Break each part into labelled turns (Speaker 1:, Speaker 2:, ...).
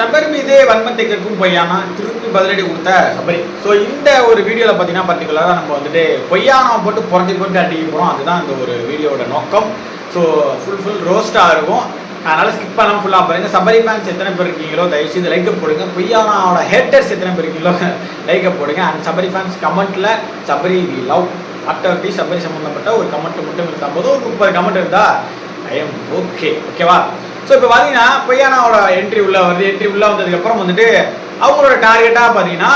Speaker 1: சபரி மீதே வன்மத்தை கேட்கும் பொய்யானா திருப்பி பதிலடி கொடுத்த சபரி. ஸோ இந்த ஒரு வீடியோவில் பார்த்தீங்கன்னா பர்டிகுலராக நம்ம வந்துட்டு பொய்யானா போட்டு புரட்டி போட்டு அடிக்க போகிறோம் அதுதான் இந்த ஒரு வீடியோவோட நோக்கம். ஸோ ஃபுல் ஃபுல் ரோஸ்ட்டாக இருக்கும். அதனால் ஸ்கிப் பண்ணாமல் ஃபுல்லாக பாருங்கள் சபரி ஃபேன்ஸ் எத்தனை பேர் இருக்கீங்களோ தயவுசெய்து லைக்கை போடுங்க. பொய்யானாவோட ஹேட்டர்ஸ் எத்தனை பேர் இருக்கீங்களோ லைக்கை போடுங்க. அண்ட் சபரி ஃபேன்ஸ் கமெண்ட்டில் Sabari we love after the Sabari சம்மந்தப்பட்ட ஒரு கமெண்ட் மட்டும் இருந்தால் போதும். ஒரு முப்பது கமெண்ட் இருந்தால் ஐ எம் ஓகே ஓகேவா ஸோ இப்போ பார்த்தீங்கன்னா பொய்யானாவோட என்ட்ரி உள்ள வருது என்ட்ரி உள்ள வந்ததுக்கப்புறம் வந்துட்டு அவங்களோட டார்கெட்டாக பார்த்தீங்கன்னா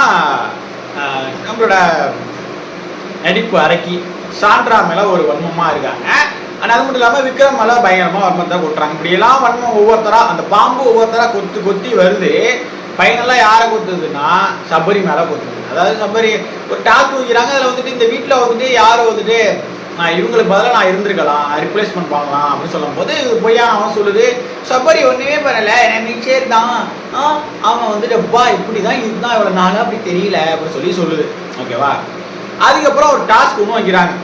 Speaker 1: நம்மளோட நடிப்பு அரைக்கி சாண்ட்ரா மேலே ஒரு வன்மமாக இருக்காங்க. ஆனால் அது மட்டும் இல்லாமல் விக்ரம் மேலே பயங்கரமாக வன்மத்தை கொட்டுறாங்க. இப்படியெல்லாம் வன்மம் ஒவ்வொருத்தராக அந்த பாம்பு ஒவ்வொருத்தராக கொத்து கொத்தி வருது. ஃபைனலாக யாரை கொத்துதுன்னா சபரி மேலே கொத்துது. அதாவது சபரி ஒரு டாக்கு வைக்கிறாங்க அதில் வந்துட்டு இந்த வீட்டில் வந்துட்டு யார் வந்துட்டு நான் இவங்களுக்கு பதிலாக நான் இருந்திருக்கலாம். ரிப்ளேஸ்மெண்ட் பண்ணலாம் அப்படின்னு சொல்லும்போது பொய்யா அவன் சொல்லுது சபரி ஒன்றுமே பண்ணலை எனக்கு சரி தான் ஆ அவன் வந்துட்டு அப்பா இப்படி தான் இதுதான் இவ்வளோ நாள் அப்படி தெரியல அப்படின்னு சொல்லி சொல்லுது. ஓகேவா? அதுக்கப்புறம் ஒரு டாஸ்க் ஒன்று வைக்கிறாங்க.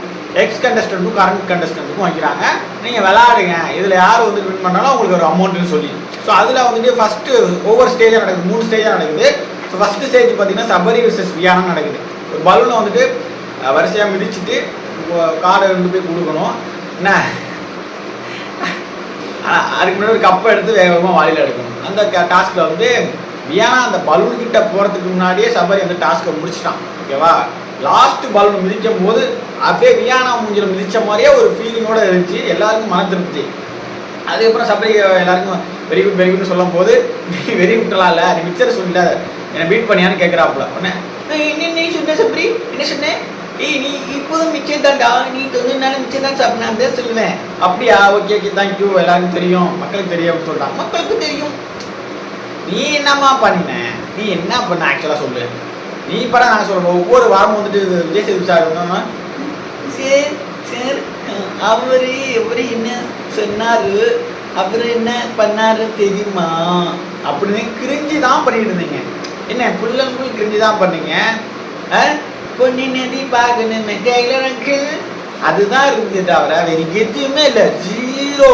Speaker 1: எக்ஸ் கண்டஸ்டன்ட்டும் கரண்ட் கண்டஸ்டன்ட்டுக்கும் வைக்கிறாங்க. நீங்கள் விளாடுங்க இதில் யார் வந்து வின் பண்ணாலும் உங்களுக்கு ஒரு அமௌண்ட்டுன்னு சொல்லி. ஸோ அதில் வந்துட்டு ஃபஸ்ட்டு ஒவ்வொரு ஸ்டேஜாக நடக்குது. மூணு ஸ்டேஜாக நடக்குது. ஸோ ஃபஸ்ட்டு ஸ்டேஜ் பார்த்தீங்கன்னா சபரி விசஸ் வியானம் நடக்குது. ஒரு பலூனை வந்துட்டு வரிசையாக மிதிச்சுட்டு கார்டை கொண்டு போய் கொடுக்கணும். என்ன? ஆனால் அதுக்கு முன்னாடி ஒரு கப்பை எடுத்து வேக வேகமாக வாயில் எடுக்கணும். அந்த டாஸ்கில் வந்து வியானா அந்த பலூன் கிட்ட போகிறதுக்கு முன்னாடியே சபரி அந்த டாஸ்க்கை முடிச்சிட்டான். ஓகேவா லாஸ்ட் பலூன் மிதிக்கும் போது அப்படியே வியானா மூஞ்சில் மிதித்த மாதிரியே ஒரு ஃபீலிங்கோட இருந்துச்சு. எல்லாருக்கும் மன திருப்தி. அதுக்கப்புறம் சபரி எல்லாருக்கும் வெரி குட் வெரி குட்னு சொல்லும் போது நீ வெரி இல்லை நீ மிக்சர் சொல்லல என்னை பீட் பண்ணியான்னு கேட்குறாப்புல உடனே என்ன நீ சொன்ன சபரி? என்ன சொன்னேன் ஏய் நீ இப்போதும் மிச்சம் தான்டா நீ தொண்ணூறு மிச்சம் தான் சாப்பிட. நான் தான் சொல்லுவேன். அப்படியா? ஓகே ஓகே தேங்க்யூ எல்லாருக்கும் தெரியும். மக்களுக்கு தெரியும் அப்படின்னு சொல்கிறாங்க மக்களுக்கு தெரியும். நீ என்னம்மா பண்ணின? நீ என்ன பண்ண? ஆக்சுவலாக சொல்லு. நீ படம் நான் சொல்கிறேன் ஒவ்வொரு வாரமும் வந்துட்டு Vijay Sethu sir sir sir. அவரு அவரு என்ன சொன்னாரு? அவரு என்ன பண்ணாரு தெரியுமா? அப்படின்னு கிரிஞ்சு தான் பண்ணிட்டு இருந்தீங்க. என்ன ஃபுல் அண்ட் ஃபுல் கிரிஞ்சு தான் பண்ணீங்க? ஆ? பொன்னி நதி பார்க்கணும் டெய்லர் அங்கிள் அதுதான் இருந்துச்சு தவிர வேறு எதுவுமே இல்லை. ஜீரோ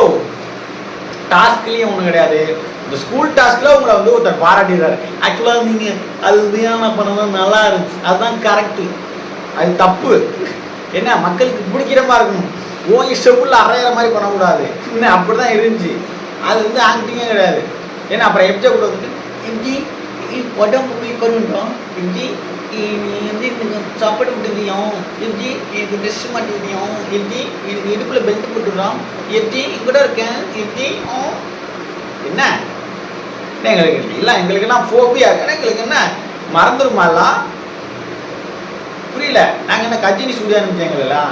Speaker 1: டாஸ்க்லேயும் ஒன்றும் கிடையாது. இந்த ஸ்கூல் டாஸ்கில் உங்களை வந்து ஒருத்தர் பாராட்டிடுறாரு. ஆக்சுவலாக நீங்கள் அது தியானம் பண்ணணும் நல்லா இருந்துச்சு. அதுதான் கரெக்டு அது தப்பு. என்ன மக்களுக்கு பிடிக்கிற மாதிரி இருக்கணும். ஓ இஷ்டப்புள்ள அரையிற மாதிரி பண்ணக்கூடாது. என்ன அப்படி தான் இருந்துச்சு. அது வந்து ஆக்டிங்கே கிடையாது. ஏன்னா அப்புறம் எப்ஜே கூட வந்து இஞ்சி உடம்பு போய் கொண்டுட்டோம் இஞ்சி நீ வந்து எனக்கு சாப்பாடு விட்டுதியும் எப்படி எனக்கு ட்ரெஸ் மாட்டி எப்படி எப்ஜி எனக்கு இடுப்பில் பெல்ட் போட்டுடுறோம் எப்படி இங்கூட இருக்கேன். எப்படி என்ன? எங்களுக்கு இல்லை எங்களுக்கெல்லாம் ஃபோபியா எங்களுக்கு என்ன? மறந்துருமாலாம் புரியல. நாங்கள் என்ன கஜினி சூர்யா நினைச்சீங்களா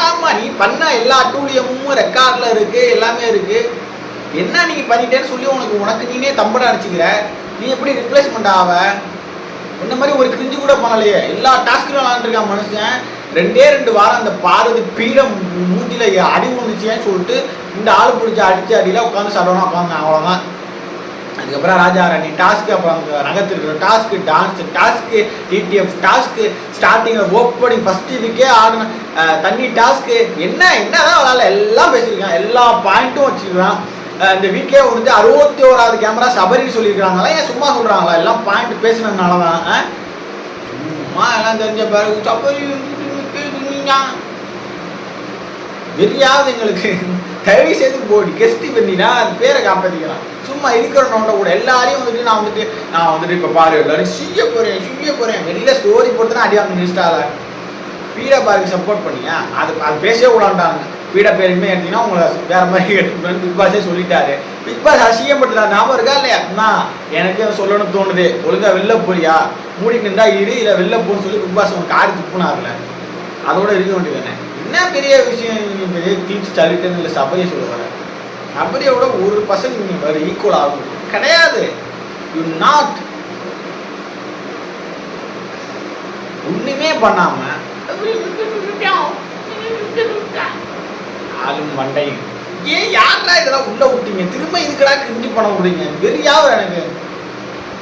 Speaker 1: ஆமாம் நீ பண்ண எல்லா அட்டூழியமும் ரெக்கார்டில் இருக்குது எல்லாமே இருக்குது என்ன நீங்கள் பண்ணிட்டேன்னு சொல்லி உனக்கு உனக்கு நீனே தம்பட அடிச்சுக்கிற. நீ எப்படி ரிப்ளேஸ்மெண்ட் ஆவ? இந்த மாதிரி ஒரு கிரிஞ்சு கூட பண்ணலையே எல்லா டாஸ்க்கும் விளாண்டுருக்கான் மனுஷன். ரெண்டே ரெண்டு வாரம் அந்த பாரதி பீடம் மூஞ்சில அடி விழுந்துச்சேன்னு சொல்லிட்டு இந்த ஆள் பிடிச்சி அடிச்சு அடியில் உட்காந்து சடனா உட்காந்து அவ்வளோதான் அதுக்கப்புறம் ராஜா ராணி டாஸ்க்கு அப்புறம் அந்த நகர்த்திருக்கிற task dance task TTF task ஸ்டார்டிங்கில் ஓப்பனிங் ஃபஸ்ட் இதுக்கே ஆடின தண்ணி டாஸ்க்கு என்ன என்ன தான் அவளால் எல்லாம் பேசியிருக்கான் எல்லா பாயிண்ட்டும் வச்சுருக்கான். இந்த வீட்லேயே வந்து அறுபத்தி ஓராவது கேமரா சபரின்னு சொல்லியிருக்காங்களா ஏன் சும்மா சொல்கிறாங்களா எல்லாம் பாயிண்ட் பேசினதுனால தான் சும்மா எல்லாம் தெரிஞ்ச பிறகு சபரி வெறியாவது எங்களுக்கு. தயவு செய்து போடி கெஸ்ட் பண்ணினா அது பேரை காப்பாற்றிக்கலாம் சும்மா இருக்கிறவனோட கூட எல்லாரையும் வந்துட்டு நான் வந்துட்டு நான் வந்துட்டு இப்போ பாரு எல்லாரும் செய்ய போகிறேன் செய்ய போகிறேன் வெளியில் ஸ்டோரி போட்டு தான் அடி வாங்க இன்ஸ்டாவில் பீடா பாருக்கு சப்போர்ட் பண்ணியா? அது அது பேசவே கூடாண்டாங்க வீட பேருமே எடுத்தீங்கன்னா உங்களை வேற மாதிரி எடுத்துக்கணும்னு பிக் பாஸே சொல்லிட்டாரு. பிக் பாஸ் அசிங்கப்பட்டுதான் ஞாபகம் இருக்கா இல்லையா? அண்ணா எனக்கு சொல்லணும்னு தோணுது. ஒழுங்கா வெளில போறியா? மூடிட்டு இருந்தா இரு இல்லை வெளில போன்னு சொல்லி பிக் பாஸ் உங்க காரி துப்புனார்ல. அதோட இருக்க வேண்டியதானே என்ன பெரிய விஷயம் நீங்கள் பெரிய கிழிச்சு தள்ளிட்டேன்னு இல்லை சபையை சொல்ல வர. சபரியோட ஒரு பர்சன்ட் நீங்கள் வேறு ஈக்குவல் ஆகும். கிடையாது. யூ நாட் ஒண்ணுமே பண்ணாம ஆளும் மண்டை. ஏன் யாரா இதெல்லாம் உள்ள விட்டீங்க? திரும்ப இதுக்கடா கிண்டி பண்ண விடுறீங்க? வெறியாவும் எனக்கு.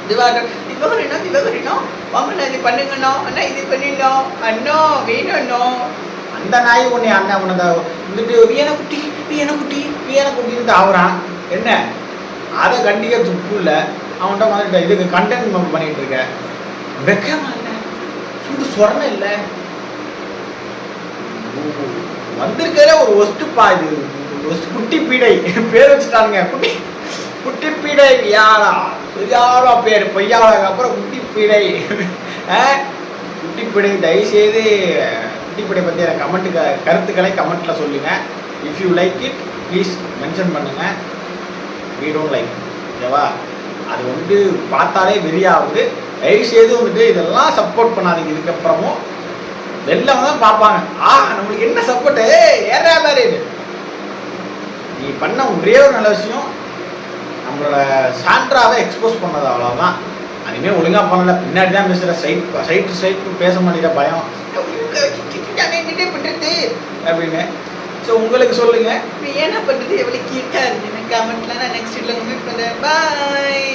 Speaker 1: திவாகர் திவாகரினோ திவாகரினோ வாங்கண்ணா இது பண்ணுங்கண்ணோ. அண்ணா இது பண்ணிடணும் அண்ணோ வேணும்ண்ணோ அந்த நாய் உன்னை அண்ணன் உனக்கு வந்துட்டு வீண குட்டி வீண குட்டி வீண குட்டின்னு தாவுறான் என்ன? அதை கண்டிக்க துப்பு இல்லை. அவன்கிட்ட வந்துட்டு இதுக்கு கண்டென்ட் பண்ணிட்டு இருக்க. வெக்கமா இல்லை. சுடு சொரணம் இல்லை. வந்திருக்கிறதுல ஒரு ஒஸ்ட்டுப்பா இது. ஒஸ்ட் குட்டி பீடை. பேர் வச்சுட்டானுங்க. குட்டி குட்டி பீடை. யாரா? சரியாரா பேர். பொய்யாளுக்கு அப்புறம் குட்டி பீடை. ஆ? குட்டி பீடை தயவுசெய்து குட்டி பீடை பற்றி எனக்கு கமெண்ட்டு கருத்துக்களை கமெண்ட்டில் சொல்லுங்கள் if you like it please mention பண்ணுங்கள் வீ don't லைக் ஓகேவா? அது வந்து பார்த்தாலே வெறியாகுது. தயவுசெய்து வந்துட்டு இதெல்லாம் சப்போர்ட் பண்ணாதீங்க. இதுக்கப்புறமும் வெளில தான் பார்ப்பாங்க. ஆ நம்மளுக்கு என்ன சப்போர்ட்டு ஏறா மாதிரி நீ பண்ண ஒரே ஒரு நல்ல விஷயம் நம்மளோட சாண்ட்ராவை எக்ஸ்போஸ் பண்ணது அவ்வளோதான் அதுவுமே ஒழுங்காக பண்ணல. பின்னாடி தான் பேசுகிற சைட் சைட் சைட்டு பேச மாட்டேங்கிற பயம். பண்ணுறது அப்படின்னு. ஸோ உங்களுக்கு சொல்லுங்க.
Speaker 2: என்ன பண்ணுறது எவ்வளோ கீட்டாக இருக்கு. கமெண்ட்லாம் நான் நெக்ஸ்ட் வீட்டில் மீட் பண்ணுறேன் பாய்